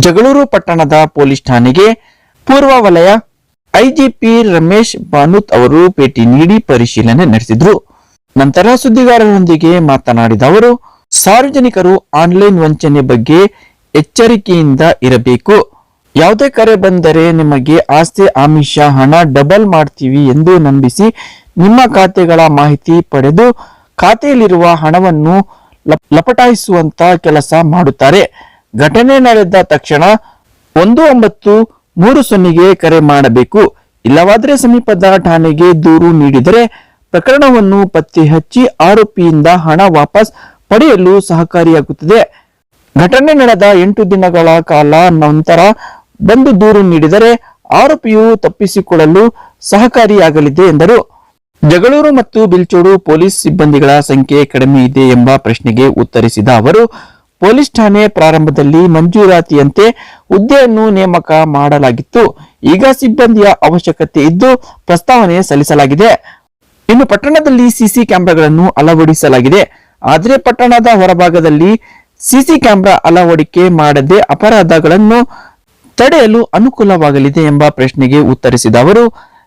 ಜಗಳೂರು ಪಟ್ಟಣದ ಪೊಲೀಸ್ ಠಾಣೆಗೆ ಪೂರ್ವ ವಲಯ ಐಜಿಪಿ ರಮೇಶ್ ಬಾನುತ್ ಅವರು ಭೇಟಿ ನೀಡಿ ಪರಿಶೀಲನೆ ನಡೆಸಿದ್ರು. ನಂತರ ಸುದ್ದಿಗಾರರೊಂದಿಗೆ ಮಾತನಾಡಿದ ಅವರು, ಸಾರ್ವಜನಿಕರು ಆನ್ಲೈನ್ ವಂಚನೆ ಬಗ್ಗೆ ಎಚ್ಚರಿಕೆಯಿಂದ ಇರಬೇಕು. ಯಾವುದೇ ಕರೆ ಬಂದರೆ ನಿಮಗೆ ಆಸ್ತಿ, ಆಮಿಷ, ಹಣ ಡಬಲ್ ಮಾಡ್ತೀವಿ ಎಂದು ನಂಬಿಸಿ ನಿಮ್ಮ ಖಾತೆಗಳ ಮಾಹಿತಿ ಪಡೆದು ಖಾತೆಯಲ್ಲಿರುವ ಹಣವನ್ನು ಲಪ್- ಲಪಟಾಯಿಸುವಂತ ಕೆಲಸ ಮಾಡುತ್ತಾರೆ. ಘಟನೆ ನಡೆದ ತಕ್ಷಣ ಒಂದು ಒಂಬತ್ತು ಮೂರು ಸೊನ್ನೆಗೆ ಕರೆ ಮಾಡಬೇಕು. ಇಲ್ಲವಾದರೆ ಸಮೀಪದ ಠಾಣೆಗೆ ದೂರು ನೀಡಿದರೆ ಪ್ರಕರಣವನ್ನು ಪತ್ತೆ ಹಚ್ಚಿ ಆರೋಪಿಯಿಂದ ಹಣ ವಾಪಸ್ ಪಡೆಯಲು ಸಹಕಾರಿಯಾಗುತ್ತದೆ. ಘಟನೆ ನಡೆದ ಎಂಟು ದಿನಗಳ ಕಾಲ ನಂತರ ಬಂದು ದೂರು ನೀಡಿದರೆ ಆರೋಪಿಯು ತಪ್ಪಿಸಿಕೊಳ್ಳಲು ಸಹಕಾರಿಯಾಗಲಿದೆ ಎಂದರು. ಜಗಳೂರು ಮತ್ತು ಬಿಲ್ಚೋಡು ಪೊಲೀಸ್ ಸಿಬ್ಬಂದಿಗಳ ಸಂಖ್ಯೆ ಕಡಿಮೆ ಇದೆ ಎಂಬ ಪ್ರಶ್ನೆಗೆ ಉತ್ತರಿಸಿದ ಅವರು ಪೊಲೀಸ್ ಠಾಣೆ ಪ್ರಾರಂಭದಲ್ಲಿ ಮಂಜೂರಾತಿಯಂತೆ ಹುದ್ದೆಯನ್ನು ನೇಮಕ ಮಾಡಲಾಗಿತ್ತು. ಈಗ ಸಿಬ್ಬಂದಿಯ ಅವಶ್ಯಕತೆ ಇದ್ದು ಪ್ರಸ್ತಾವನೆ ಸಲ್ಲಿಸಲಾಗಿದೆ. ಇನ್ನು ಪಟ್ಟಣದಲ್ಲಿ ಸಿಸಿ ಕ್ಯಾಮೆರಾಗಳನ್ನು ಅಳವಡಿಸಲಾಗಿದೆ. ಆದರೆ ಪಟ್ಟಣದ ಹೊರಭಾಗದಲ್ಲಿ ಸಿಸಿ ಕ್ಯಾಮೆರಾ ಅಳವಡಿಕೆ ಮಾಡದೆ ಅಪರಾಧಗಳನ್ನು ತಡೆಯಲು ಅನುಕೂಲವಾಗಲಿದೆ ಎಂಬ ಪ್ರಶ್ನೆಗೆ ಉತ್ತರಿಸಿದ ಅವರು,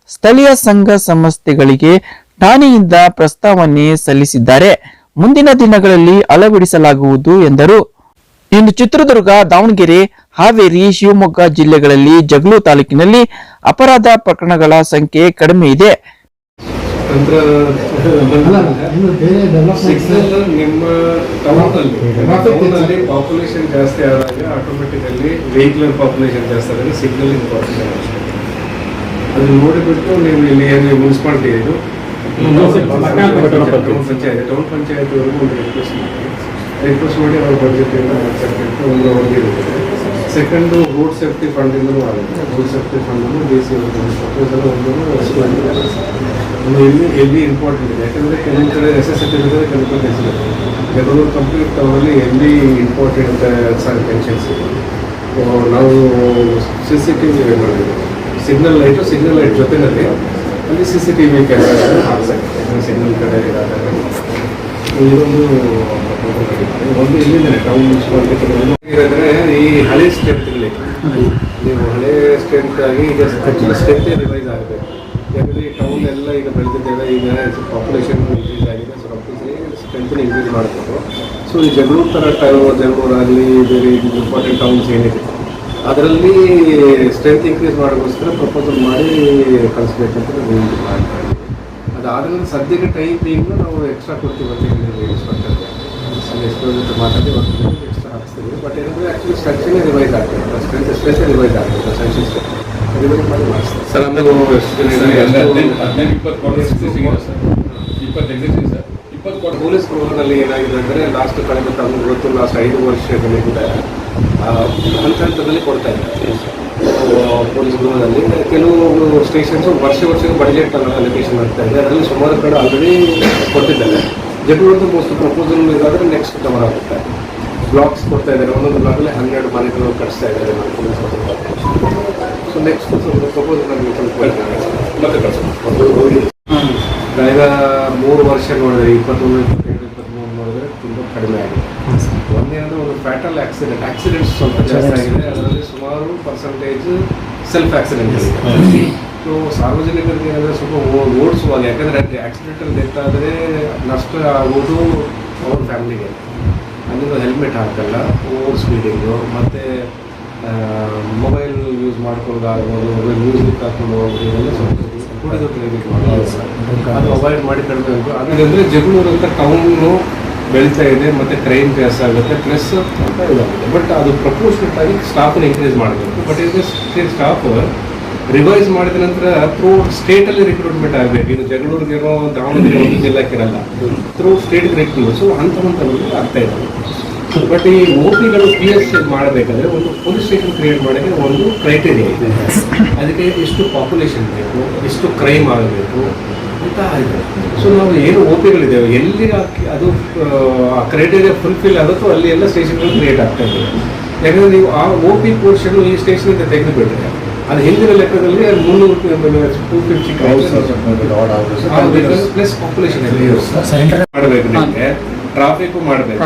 ಸ್ಥಳೀಯ ಸಂಘ ಸಂಸ್ಥೆಗಳಿಗೆ ಠಾಣೆಯಿಂದ ಪ್ರಸ್ತಾವನೆ ಸಲ್ಲಿಸಿದ್ದಾರೆ. ಮುಂದಿನ ದಿನಗಳಲ್ಲಿ ಅಳವಡಿಸಲಾಗುವುದು ಎಂದರು. ಇಂದು ಚಿತ್ರದುರ್ಗ, ದಾವಣಗೆರೆ, ಹಾವೇರಿ, ಶಿವಮೊಗ್ಗ ಜಿಲ್ಲೆಗಳಲ್ಲಿ ಜಗಳೂರು ತಾಲೂಕಿನಲ್ಲಿ ಅಪರಾಧ ಪ್ರಕರಣಗಳ ಸಂಖ್ಯೆ ಕಡಿಮೆ ಇದೆ. ತಂತ್ರ ನೋಡಿಬಿಟ್ಟು ನೀವು ಏನು ಟೌನ್ ಪಂಚಾಯತ್ ಟೌನ್ ಒಂದು ರಿಕ್ವೆಸ್ಟ್ ಮಾಡಿ ರಿಕ್ವೆಸ್ಟ್ ಮಾಡಿ ಅವ್ರ ಬಡ್ಜೆಟಿಂದ ಮಾಡ್ಸಕ್ಕೆ ಒಂದು ಅವ್ರಿಗೆ ಇರುತ್ತೆ ಸೆಕೆಂಡು ರೋಡ್ ಸೇಫ್ಟಿ ಫಂಡಿಂದಲೂ ಆಗುತ್ತೆ ರೋಡ್ ಸೇಫ್ಟಿ ಫಂಡನ್ನು ಡಿ ಸಿ ಪ್ರಪೋಸಲ್ ಒಂದು ಎಲ್ಲಿ ಎಲ್ಲಿ ಇಂಪಾರ್ಟೆಂಟ್ ಇದೆ ಯಾಕಂದರೆ ಕೆಲವೊಂದು ಕಡೆ ನೆಸೆಸಿಟಿ ಇರ್ತದೆ ಕೆಲವು ಕಡೆ ನೆಸೆಸಿಟಿ ಕೆಲವರು ಕಂಪ್ಲೀಟ್ ಟೌನಲ್ಲಿ ಎಲ್ಲಿ ಇಂಪಾರ್ಟೆಂಟ್ ಸರ್ ಇದೆ ನಾವು ಸಿ ಸಿ ಟಿ ವಿ ಮಾಡಿದ್ದೀವಿ ಸಿಗ್ನಲ್ ಲೈಟು ಸಿಗ್ನಲ್ ಲೈಟ್ ಜೊತೆನಲ್ಲಿ ಅಲ್ಲಿ C C T V camera ಹಾಕ್ಸಕ್ಕೆ signal ಕಡೆ ಇದಾದಾಗ ಇದೊಂದು ಒಂದು ಇಲ್ಲಿಂದಲೇ ಟೌನ್ ಇರೋದ್ರೆ ಈ ಹಳೆ ಸ್ಟ್ರೆಂತ್ಗಳಲ್ಲಿ ನೀವು ಹಳೆ ಆಗಿ ಈಗ ಸ್ಟ್ರೆಂತ್ ರಿವೈಸ್ ಆಗಬೇಕು. ಯಾಕಂದರೆ ಈ ಟೌನ್ ಎಲ್ಲ ಈಗ ಬೆಳೆದಿದ್ದೆಲ್ಲ ಈಗ ಪಾಪ್ಯುಲೇಷನ್ ಇನ್ಕ್ರೀಸ್ ಆಗಿದೆ ಸೊ ಕಂಪಲ್ಸರಿ ಸ್ಟ್ರೆಂತ್ ಇನ್ಕ್ರೀಸ್ ಮಾಡಬೇಕು ಸೊ ಈ ಜಗಳೂರು ಥರ ಟೈಮ್ ಜಗಳೂರಾಗಲಿ, ಬೇರೆ ಇಂಪಾರ್ಟೆಂಟ್ ಟೌನ್ಸ್ ಏನಿದೆ ಅದರಲ್ಲಿ ಸ್ಟ್ರೆಂತ್ ಇನ್ಕ್ರೀಸ್ ಮಾಡೋಕ್ಕೋಸ್ಕರ ಪ್ರಪೋಸಲ್ ಮಾಡಿ ಕಳಿಸ್ಬೇಕಂತ ನಾವು ಇದು ಮಾಡ್ತಾ ಇದ್ದೀವಿ ಸದ್ಯಕ್ಕೆ ಟೈಮ್ ಟೈಮ್ನ ನಾವು ಎಕ್ಸ್ಟ್ರಾ ಕೊಡ್ತೀವಿ ಅಂತ ಹೇಳಿ ಇನ್ಸ್ಪೆಕ್ಟರ್ಗೆ ಎಷ್ಟೋ ಜೊತೆ ಮಾತಾಡಿ ಒಂದು ಎಕ್ಸ್ಟ್ರಾ ಹಾಕ್ಸ್ತೀವಿ. ಬಟ್ ಏನಂದರೆ ಆ್ಯಕ್ಚುಲಿ ಸ್ಟ್ರಕ್ಚರೇ ರಿವೈಸ್ ಆಗ್ತದೆ. ಸ್ಟ್ರೆಂತ್ ಸ್ಪೆಷಲ್ ರಿವೈಸ್ ಆಗ್ತದೆ. ಸೆನ್ಷನ್ ರಿವೈಸ್ ಮಾಡಿ ಸರ್ ಅಂದರೆ ಹದಿನೈದು ಇಪ್ಪತ್ತು ಸಿಗಿದೆ ಸರ್ ಇಪ್ಪತ್ತು ಎಕ್ಸಿಸ್ಟಿಂಗ್ ಸರ್. ಪೊಲೀಸ್ ಪ್ರೋಗ್ರಾಮಲ್ಲಿ ಏನಾಗಿದೆ ಅಂದರೆ ಲಾಸ್ಟ್ ಕಳೆದ ತಮ್ಮ ಗೊತ್ತು ಲಾಸ್ಟ್ ಐದು ವರ್ಷದಲ್ಲಿ ಕೂಡ ಹಂತ ಹಂತದಲ್ಲಿ ಕೊಡ್ತಾ ಇದ್ದಾರೆ. ಪೊಲೀಸ್ ಗೃಹದಲ್ಲಿ. ಕೆಲವು ಸ್ಟೇಷನ್ಸ್ ವರ್ಷ ವರ್ಷಕ್ಕೆ ಬಡ್ಜೆಟ್ ಅಲೋಕೇಶನ್ ಮಾಡ್ತಾ ಇದೆ. ಅದರಲ್ಲಿ ಸುಮಾರು ಕಡೆ ಆಲ್ರೆಡಿ ಕೊಟ್ಟಿದ್ದಾರೆ. ಜಗಳೂರು ಮೋಸ್ಟ್ ಪ್ರಪೋಸಲ್ ಇದಾದರೆ ನೆಕ್ಸ್ಟ್ ಟವರ್ ಆಗುತ್ತೆ. ಬ್ಲಾಕ್ಸ್ ಕೊಡ್ತಾ ಇದ್ದಾರೆ. ಒಂದೊಂದು ಬ್ಲಾಕಲ್ಲಿ ಹನ್ನೆರಡು ಮನೆಗಳು ಕಟ್ಸ್ತಾ ಇದ್ದಾರೆ. ಸೊ ನೆಕ್ಸ್ಟ್ ಸ್ವಲ್ಪ ಪ್ರಪೋಸಲ್ ನಮಗೆ ಮತ್ತೆ ಕಳೆದ ಮೂರು ವರ್ಷ ನೋಡಿದ್ರೆ, ಇಪ್ಪತ್ತೊಂದು, ಇಪ್ಪತ್ತೆರಡು, ಇಪ್ಪತ್ತ್ಮೂರು ನೋಡಿದ್ರೆ ತುಂಬ ಕಡಿಮೆ ಆಗಿದೆ. ಒಂದು ಫ್ಯಾಟಲ್ ಆಕ್ಸಿಡೆಂಟ್ ಆಕ್ಸಿಡೆಂಟ್ ಸ್ವಲ್ಪ ಜಾಸ್ತಿ ಆಗಿದೆ. ಅದರಲ್ಲಿ ಸುಮಾರು ಪರ್ಸೆಂಟೇಜ್ ಸೆಲ್ಫ್ ಆಕ್ಸಿಡೆಂಟ್ ಸೊ ಸಾರ್ವಜನಿಕರಿಗೆ ಏನಂದರೆ ಸ್ವಲ್ಪ ಓಡಿಸುವಾಗ ಯಾಕಂದರೆ ಆಕ್ಸಿಡೆಂಟಲ್ಲಿ ಡೆತ್ ಆದರೆ ನಷ್ಟ ಆಗೋದು ಅವ್ರ ಫ್ಯಾಮಿಲಿಗೆ ಅಲ್ಲಿಂದ ಹೆಲ್ಮೆಟ್ ಹಾಕಲ್ಲ ಓವರ್ ಸ್ಪೀಡಿಂಗು ಮತ್ತು ಮೊಬೈಲ್ ಯೂಸ್ ಮಾಡ್ಕೊಳ್ಳೋದಾಗ್ಬೋದು ಮೊಬೈಲ್ ಮ್ಯೂಸಿಕ್ ಹಾಕೊಂಡು ಹೋಗೋದು ಇದೆಲ್ಲ ಸ್ವಲ್ಪ ತೆಗಿಬೇಕು ಅದು ಅವಾಯ್ಡ್ ಮಾಡಿ ಕಡಿಮೆ ಅದಂದ್ರೆ ಜಗಳೂರು ಅಂತ ಟೌನು ಬೆಳೀತಾ ಇದೆ, ಮತ್ತು ಕ್ರೈಮ್ ಜಾಸ್ತಿ ಆಗುತ್ತೆ ಪ್ಲಸ್ ಅಂತ ಇದಾಗುತ್ತೆ. ಬಟ್ ಅದು ಪ್ರಪೋರ್ಷನೇಟ್ ಆಗಿ ಸ್ಟಾಫ್ನ ಇನ್ಕ್ರೀಸ್ ಮಾಡಬೇಕು. ಬಟ್ ಇದು ಸ್ಟಾಫ್ ರಿವೈಸ್ ಮಾಡಿದ ನಂತರ ಥ್ರೂ ಸ್ಟೇಟಲ್ಲಿ ರಿಕ್ರೂಟ್ಮೆಂಟ್ ಆಗಬೇಕು. ಇದು ಜಗಳೂರಿಗೇನೋ ದಾವಣಗೆರೆ ಒಂದು ಥ್ರೂ ಸ್ಟೇಟ್ ರಿಕ್ರೂಟ್ ಸೊ ಹಂತ ಹಂತದಲ್ಲಿ ಆಗ್ತಾ ಇದೆ. ಬಟ್ ಈ ಓಪಿಗಳು ಪಿ ಎಸ್ ಮಾಡಬೇಕಾದ್ರೆ ಒಂದು ಪೊಲೀಸ್ ಸ್ಟೇಷನ್ ಕ್ರಿಯೇಟ್ ಮಾಡೋಕ್ಕೆ ಒಂದು ಕ್ರೈಟೇರಿಯಾ ಇದೆ. ಅದಕ್ಕೆ ಎಷ್ಟು ಪಾಪ್ಯುಲೇಷನ್ ಬೇಕು, ಎಷ್ಟು ಕ್ರೈಮ್ ಆಗಬೇಕು ಅಂತ ಇದೆ. ಸೊ ನಾವು ಏನು ಓ ಪಿಗಳಿದ್ದೇವೆ ಎಲ್ಲಿ ಆ- ಅದು ಆ ಕ್ರೈಟೇರಿಯಾ ಫುಲ್ಫಿಲ್ ಆಗುತ್ತೋ ಅಲ್ಲಿ ಎಲ್ಲ ಸ್ಟೇಷನ್ಗಳು ಕ್ರಿಯೇಟ್ ಆಗ್ತಾ ಇದೆ ಯಾಕಂದರೆ ನೀವು ಆ ಓ ಪಿ ಪೋರ್ಷನ್ ಈ ಸ್ಟೇಷನಿಂದ ತೆಗೆದು ಬಿಟ್ಟರೆ ಅದು ಹಿಂದಿನ ಲೆಕ್ಕದಲ್ಲಿ ಮುನ್ನೂರು ಟೂ ಫಿಫ್ಟಿ ಪ್ಲಸ್ ಪಾಪ್ಯುಲೇಷನ್ ಮಾಡಬೇಕು ನಿಮಗೆ. ಟ್ರಾಫಿಕ್ ಮಾಡಬೇಕು.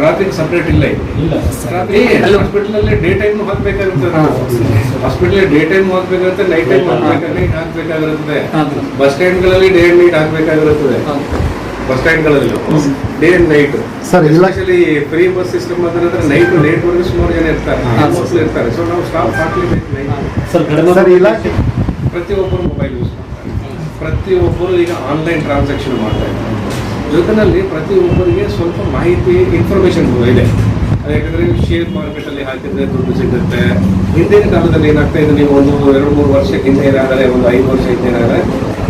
ಟ್ರಾಫಿಕ್ ಸಪ್ರೇಟ್ ಇಲ್ಲ ಇಲ್ಲಿ. ಹಾಸ್ಪಿಟಲ್ ಅಲ್ಲಿ ಡೇ ಟೈಮ್ ಹಾಕ್ಬೇಕಾಗುತ್ತೆ. ಹಾಸ್ಪಿಟಲ್ ಡೇ ಟೈಮ್ ಹಾಕ್ಬೇಕಾಗುತ್ತೆ ನೈಟ್ ಟೈಮ್ ಹಾಕ್ಬೇಕಾಗಿರುತ್ತದೆ ಬಸ್ ಸ್ಟ್ಯಾಂಡ್ಗಳಲ್ಲಿ ಡೇ ಅಂಡ್ ನೈಟ್ ಹಾಕ್ಬೇಕಾಗಿರುತ್ತದೆ bus ಸ್ಟ್ಯಾಂಡ್ಗಳಲ್ಲಿ day and night sir especially free bus system ಅಂತ ನೈಟ್ ಲೇಟ್ ವರೆಗೂ ಸುಮಾರು ಜನ ಇರ್ತಾರೆ. ಮಕ್ಕಳು ಇರ್ತಾರೆ. ಸೊ ನಾವು ಸ್ಟಾಪ್ ಹಾಕ್ಲೇಬೇಕು ಸರ್ ಇಲಾಖೆ ಪ್ರತಿಯೊಬ್ಬರು ಮೊಬೈಲ್ ಯೂಸ್ ಮಾಡ್ತಾರೆ. ಪ್ರತಿಯೊಬ್ಬರು ಈಗ ಆನ್ಲೈನ್ ಟ್ರಾನ್ಸಾಕ್ಷನ್ ಮಾಡ್ತಾ ಪ್ರತಿ ಪ್ರತಿಯೊಬ್ಬರಿಗೆ ಸ್ವಲ್ಪ ಮಾಹಿತಿ ಇನ್ಫಾರ್ಮೇಶನ್ ಇದೆ. ಯಾಕಂದ್ರೆ ಶೇರ್ ಮಾರ್ಕೆಟ್ ಅಲ್ಲಿ ಹಾಕಿದ್ರೆ ದುಡ್ಡು ಸಿಗುತ್ತೆ. ಹಿಂದಿನ ಕಾಲದಲ್ಲಿ ಏನಾಗ್ತಾ ಇದೆ ನೀವು ಒಂದು ಎರಡು ಮೂರು ವರ್ಷಕ್ಕೆ ಹಿಂದೆ ಏನಾದರೆ ಒಂದು ಐದು ವರ್ಷ ಹಿಂದೆ ಏನಾದರೆ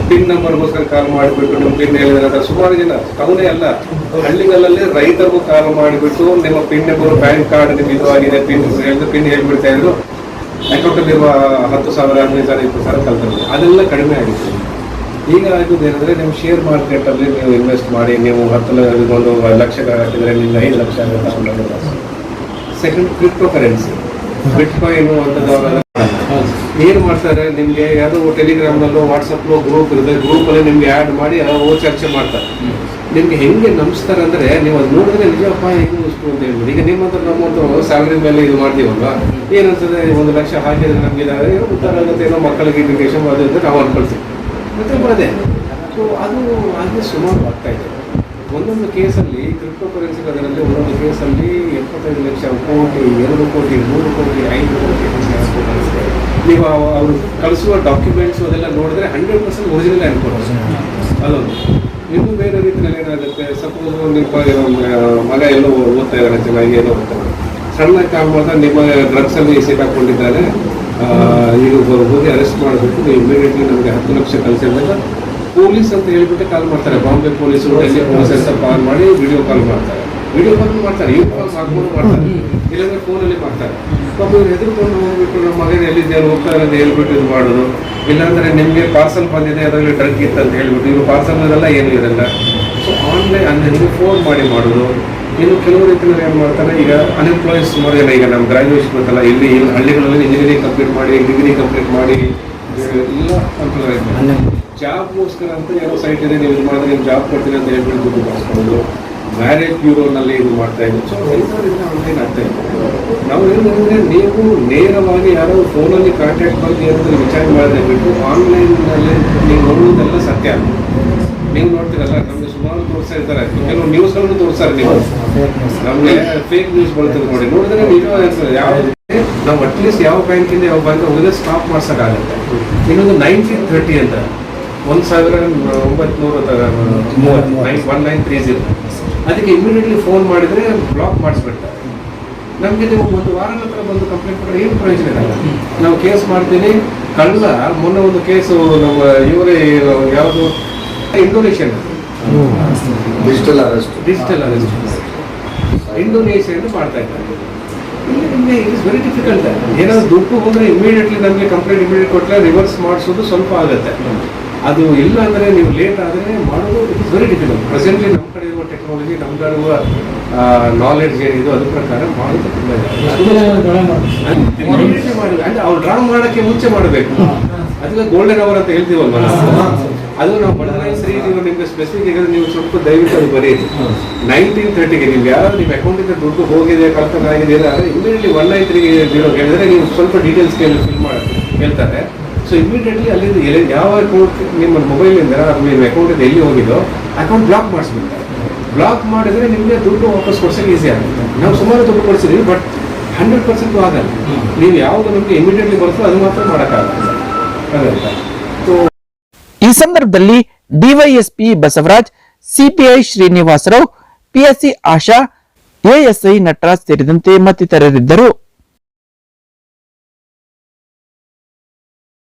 ಪಿನ್ ನಂಬರ್ಗೋಸ್ಕರ ಕಾಲ್ ಮಾಡಿಬಿಟ್ಟು ನಿಮ್ಮ ಪಿನ್ ಹೇಳಿದ್ರೆ ಸುಮಾರು ಜನ ಟೌನೇ ಅಲ್ಲ, ಹಳ್ಳಿಗಳಲ್ಲಿ ರೈತರಿಗೂ ಕಾಲ್ ಮಾಡಿಬಿಟ್ಟು ನಿಮ್ಮ ಪಿನ್ ನಂಬರ್ ಬ್ಯಾಂಕ್ ಕಾರ್ಡ್ ನಿಮ್ಗೆ ಇದು ಆಗಿದೆ ಪಿನ್ ಹೇಳಿದ್ರೆ ಪಿನ್ ಹೇಳ್ಬಿಡ್ತಾ ಇದ್ರು. ಅಕೌಂಟಲ್ಲಿರುವ ಹತ್ತು ಸಾವಿರ, ಹದಿನೈದು ಸಾವಿರ, ಇಪ್ಪತ್ತು ಸಾವಿರ ಕಲ್ತಾರೆ ಅದೆಲ್ಲ ಕಡಿಮೆ ಆಗಿತ್ತು. ಈಗ ಆಗೋದು ಏನಂದ್ರೆ ನೀವು ಶೇರ್ ಮಾರ್ಕೆಟ್ ಅಲ್ಲಿ ನೀವು ಇನ್ವೆಸ್ಟ್ ಮಾಡಿ, ನೀವು ಹತ್ತು ಒಂದು ಲಕ್ಷ ಹಾಕಿದ್ರೆ ನಿಮ್ಗೆ ಐದು lakh second cryptocurrency bitcoin ಅಂತ ಅಂತದವರೆಲ್ಲ ಏನ್ ಮಾಡ್ತಾರೆ? ನಿಮ್ಗೆ ಯಾವುದೋ ಟೆಲಿಗ್ರಾಮ್ ನಲ್ಲೋ ವಾಟ್ಸಪ್ ಗ್ರೂಪ್ ಇರುತ್ತೆ. ಗ್ರೂಪ್ ಅಲ್ಲಿ ನಿಮ್ಗೆ ಆಡ್ ಮಾಡಿ ಅವು ಚರ್ಚೆ ಮಾಡ್ತಾರೆ. ನಿಮ್ಗೆ ಹೆಂಗೆ ನಂಬಿಸ್ತಾರೆ ಅಂದ್ರೆ ನೀವು ಅದು ನೋಡಿದ್ರೆ ನಿಜಪ್ಪ ಹೆಂಗೆ ಇಷ್ಟು ಅಂತ ಹೇಳ್ಬೋದು. ಈಗ ನಿಮ್ಮ ಹತ್ರ ನಮ್ಮ ಸ್ಯಾಲ್ರಿ ಮೇಲೆ ಇದು ಮಾಡ್ತೀವಲ್ವಾ? ಏನಂತಂದ್ರೆ ಒಂದು ಲಕ್ಷ ಹಾಕಿದ್ರೆ ನಮ್ಗೆ ಏನೋ ಉದ್ದಾರ ಆಗುತ್ತೆ, ಏನೋ ಮಕ್ಕಳಿಗೆ ಎಜುಕೇಶನ್ ಅದು ಅಂತ ನಾವು ಅನ್ಕೊಳ್ತೀವಿ. ಮತ್ತೆ ಬರದೆ. ಸೊ ಅದು ಹಾಗೆ ಸುಮಾರು ಆಗ್ತಾ ಇದೆ. ಒಂದೊಂದು ಕೇಸಲ್ಲಿ ಕ್ರಿಪ್ಟೋ ಕರೆನ್ಸಿ ಅದರಲ್ಲಿ ಒಂದೊಂದು ಕೇಸಲ್ಲಿ ಎಪ್ಪತ್ತೈದು ಲಕ್ಷ, ಕೋಟಿ, ಎರಡು ಕೋಟಿ, ಮೂರು ಕೋಟಿ, ಐದು ಕೋಟಿ ನೀವು ಅವ- ಅವರು ಕಳಿಸುವ ಡಾಕ್ಯುಮೆಂಟ್ಸ್ ಅದೆಲ್ಲ ನೋಡಿದ್ರೆ ಹಂಡ್ರೆಡ್ ಪರ್ಸೆಂಟ್ ಒರಿಜಿನಲ್ ಅನ್ಕೊಳ್ಳೋದು ಅದೊಂದು ಇನ್ನು ಬೇರೆ ರೀತಿಯಲ್ಲಿ ಏನಾಗುತ್ತೆ? ಸಪೋಸ್ ನಿಮ್ಮ ಮಗ ಎಲ್ಲೋ ಓದ್ತಾ ಇದ್ದಾರೆ ಚೆನ್ನಾಗಿ ಏನೋ ಓದ್ತಾರೆ ಸಣ್ಣ ಕಾಮ್ ನಿಮ್ಮ ನಿಮ್ಮ ಡ್ರಗ್ಸ್ ಅಲ್ಲಿ ಈಗ ಹೋಗಿ ಅರೆಸ್ಟ್ ಮಾಡಬೇಕು ಇಮಿಡಿಯೇಟ್ಲಿ ನಮಗೆ ಹತ್ತು ಲಕ್ಷ ಕಳಿಸಿದಾಗ ಪೊಲೀಸ್ ಅಂತ ಹೇಳಿಬಿಟ್ಟು ಕಾಲ್ ಮಾಡ್ತಾರೆ. ಬಾಂಬೆ ಪೊಲೀಸರು ಡೆಲ್ಲಿ ಪೊಲೀಸ್ ಅಂತ ಕಾಲ್ ಮಾಡಿ ವಿಡಿಯೋ ಕಾಲ್ ಮಾಡ್ತಾರೆ. ವಿಡಿಯೋ ಕಾಲ್ ಮಾಡ್ತಾರೆ. ಯೂ ಕಾಲ್ ಮಾಡ್ಕೊಂಡು ಮಾಡ್ತಾರೆ. ಇಲ್ಲಾಂದ್ರೆ ಫೋನಲ್ಲಿ ಮಾಡ್ತಾರೆ. ಪಾಪ ಇವ್ರು ಹೆದರ್ಕೊಂಡು ಹೋಗ್ಬಿಟ್ಟು ನಮ್ಮ ಮಗನ ಎಲ್ಲಿದ್ದೆ? ಹೋಗ್ತಾರೆ ಅಂತ ಹೇಳ್ಬಿಟ್ಟು ಇದು ಮಾಡೋದು. ಇಲ್ಲಾಂದ್ರೆ ನಿಮಗೆ ಪಾರ್ಸಲ್ ಬಂದಿದೆ, ಅದರಲ್ಲಿ ಡ್ರಗ್ ಇತ್ತು ಅಂತ ಹೇಳ್ಬಿಟ್ಟು. ಇವರು ಪಾರ್ಸಲ್ ಇರಲ್ಲ, ಏನು ಇರಲ್ಲ. ಸೊ ಆನ್ಲೈನ್ ಅಂದ್ರೆ ಫೋನ್ ಮಾಡಿ ಮಾಡೋದು? ಇನ್ನು ಕೆಲವು ರೀತಿಯಲ್ಲಿ ಏನು ಮಾಡ್ತಾರೆ, ಈಗ ಅನ್ಎಂಪ್ಲಾಯ್ಸ್ ಸುಮಾರು ಜನ ಈಗ ನಮ್ಮ ಗ್ರಾಜುಯೇಷನ್ ಗೊತ್ತಲ್ಲ ಇಲ್ಲಿ ಇಲ್ಲಿ ಹಳ್ಳಿಗಳಲ್ಲಿ ಇಂಜಿನಿಯರಿಂಗ್ ಕಂಪ್ಲೀಟ್ ಮಾಡಿ ಡಿಗ್ರಿ ಕಂಪ್ಲೀಟ್ ಮಾಡಿ ಎಲ್ಲ ಎಂಪ್ಲಾಯ್ ಜಾಬ್ಗೋಸ್ಕರ ಅಂತ ಏನೋ ಸೈಟ್ ಇದೆ ನೀವು ಇದು ಮಾಡಿದ್ರೆ ನೀವು ಜಾಬ್ ಕೊಡ್ತೀನಿ ಅಂತ ಹೇಳ್ಬಿಟ್ಟು ದುಡ್ಡು ಮಾಡಿಸ್ಕೊಂಡು ಮ್ಯಾರೇಜ್ ಬ್ಯೂರೋನಲ್ಲಿ ಇದು ಮಾಡ್ತಾ ಇದ್ದೀವಿ ಸೊ ರೈತರಿಂದ ಆಗ್ತಾ ಇದೆ ನಾವು ಏನಂದ್ರೆ ನೀವು ನೇರವಾಗಿ ಯಾರೋ ಫೋನಲ್ಲಿ ಕಾಂಟ್ಯಾಕ್ಟ್ ಬಗ್ಗೆ ಅಂತ ವಿಚಾರ ಮಾಡಿದ್ರೆ ಬಿಟ್ಟು ಆನ್ಲೈನ್ನಲ್ಲಿ ನೀವು ನೋಡುವುದೆಲ್ಲ ಸತ್ಯ. ನೀವು ನೋಡ್ತೀರಲ್ಲ ನಮ್ಗೆ ಸುಮಾರು ತೋರಿಸ್ತಾ ಇರ್ತಾರೆ ಕೆಲವು ನ್ಯೂಸ್ಗಳನ್ನು ತೋರಿಸ್ತಾರೆ ನೀವು ನಮಗೆ ಫೇಕ್ ನ್ಯೂಸ್ ಬರ್ತದೆ ನೋಡಿ. ನೋಡಿದ್ರೆ ನಿಜ. ಯಾವ ನಾವು ಅಟ್ಲೀಸ್ಟ್ ಯಾವ ಬ್ಯಾಂಕಿಂದ ಯಾವ ಬ್ಯಾಂಕ್ ಹೋಗಿದ್ರೆ ಸ್ಟಾಪ್ ಮಾಡ್ಸೋಕ್ಕಾಗತ್ತೆ. ಇನ್ನೊಂದು ನೈನ್ಟೀನ್ ಥರ್ಟಿ ಅಂತ. ಒಂದು ಸಾವಿರ ಒಂಬತ್ನೂರ ಮೂವತ್ತು ಒನ್ ನೈನ್ ತ್ರೀ ಜೀರೋ ಅದಕ್ಕೆ ಇಮಿಡಿಯೇಟ್ಲಿ ಫೋನ್ ಮಾಡಿದರೆ ಬ್ಲಾಕ್ ಮಾಡಿಸ್ಬಿಡ್ತಾರೆ. ನಮಗೆ ನೀವು ಒಂದು ವಾರ ನಂತರ ಬಂದು ಕಂಪ್ಲೇಂಟ್ ಕೊಟ್ಟರೆ ಏನು ಪ್ರಯೋಜನ ಇರಲ್ಲ ನಾವು ಕೇಸ್ ಮಾಡ್ತೀನಿ ಕಳ್ಳ, ಮೊನ್ನೆ ಒಂದು ಕೇಸು ನಮ್ಮ ಇವರೇ, ಯಾವುದು Indonesian digital arrest digital arrest Indonesian ಮಾಡ್ತಾ ಇದ್ದಾರೆ. ಇಲ್ಲಿ ಇಟ್ ಇಸ್ ವೆರಿ ಡಿಫಿಕಲ್ಟ್ ಏನಾದ್ರು ದುಡ್ಡು ಹೋದ್ರೆ ಇಮಿಡಿಯೇಟ್ಲಿ ನಮಗೆ ಕಂಪ್ಲೇಂಟ್ ಇಮಿಡಿಯೇಟ್ ಕೊಟ್ಟರೆ ರಿವರ್ಸ್ ಮಾಡಿಸೋದು ಸ್ವಲ್ಪ ಆಗುತ್ತೆ. ಅದು ಇಲ್ಲ ಅಂದರೆ ನೀವು ಲೇಟ್ ಆದರೆ ಮಾಡೋದು it is very difficult presently ನಮ್ಮ ಕಡೆ ಇರುವ ಟೆಕ್ನಾಲಜಿ ನಮ್ಗೆ ಕಡೆ ಇರುವ ನಾಲೆಡ್ಜ್ ಏನಿದೆ ಅದ್ರ ಪ್ರಕಾರ ಮಾಡೋದು ತುಂಬ ಇಮಿಡಿಯೇಟ್ಲಿ ಮಾಡಿ ಅಂದ್ರೆ ಅವ್ರು ಡ್ರಾ ಮಾಡೋಕ್ಕೆ ಮುಂಚೆ ಮಾಡಬೇಕು. ಅದಕ್ಕೆ ಗೋಲ್ಡನ್ ಅವರ್ ಅಂತ ಹೇಳ್ತೀವಲ್ವ? ನಾವು ಅದು ನಾವು ಸರಿ ನೀವು ನಿಮಗೆ ಸ್ಪೆಸಿಫಿಕ್ ನೀವು ಸ್ವಲ್ಪ ದಯವಿಟ್ಟು ಅದು ನೈನ್ಟೀನ್ ತರ್ಟಿಗೆ ನೀವು ಯಾವ ನಿಮ್ಮ ಅಕೌಂಟಿಂದ ದುಡ್ಡು ಹೋಗಿದೆ, ಕಳ್ತನ ಆಗಿದೆ ಅಂದರೆ immediately one nine three zero ಹೇಳಿದ್ರೆ ನೀವು ಸ್ವಲ್ಪ ಡೀಟೇಲ್ಸ್ ಕೇಳಿ ಫಿಲ್ ಮಾಡಿ ಹೇಳ್ತಾರೆ ಸೊ ಇಮಿಡಿಯೇಟ್ಲಿ ಅಲ್ಲಿಂದ ಯಾವ ಅಕೌಂಟ್ ನಿಮ್ಮ ಮೊಬೈಲಿಂದ ನಿಮ್ಮ ಅಕೌಂಟಿಂದ ಎಲ್ಲಿ ಹೋಗಿದೋ ಅಕೌಂಟ್ ಬ್ಲಾಕ್ ಮಾಡಿಸ್ಬಿಡ್ತಾರೆ. ಬ್ಲಾಕ್ ಮಾಡಿದ್ರೆ ನಿಮಗೆ ದುಡ್ಡು ವಾಪಸ್ ಕೊಡ್ಸೋಕೆ ಈಸಿ ಆಗುತ್ತೆ. ನಾವು ಸುಮಾರು ದುಡ್ಡು ಕೊಡ್ಸಿದೀವಿ ಬಟ್ ಹಂಡ್ರೆಡ್ ಪರ್ಸೆಂಟ್ ಆಗಲ್ಲ. ನೀವು ಯಾವುದು ನಿಮಗೆ ಇಮಿಡಿಯೇಟ್ಲಿ ಬರ್ತೋ ಅದು ಮಾತ್ರ ಮಾಡೋಕ್ಕಾಗಲ್ಲ ಸೊ ಈ ಸಂದರ್ಭದಲ್ಲಿ DYSP Basavaraj CPI Srinivasarao PSI Asha ASI Nataraj ಸೇರಿದಂತೆ ಮತ್ತಿತರರಿದ್ದರು.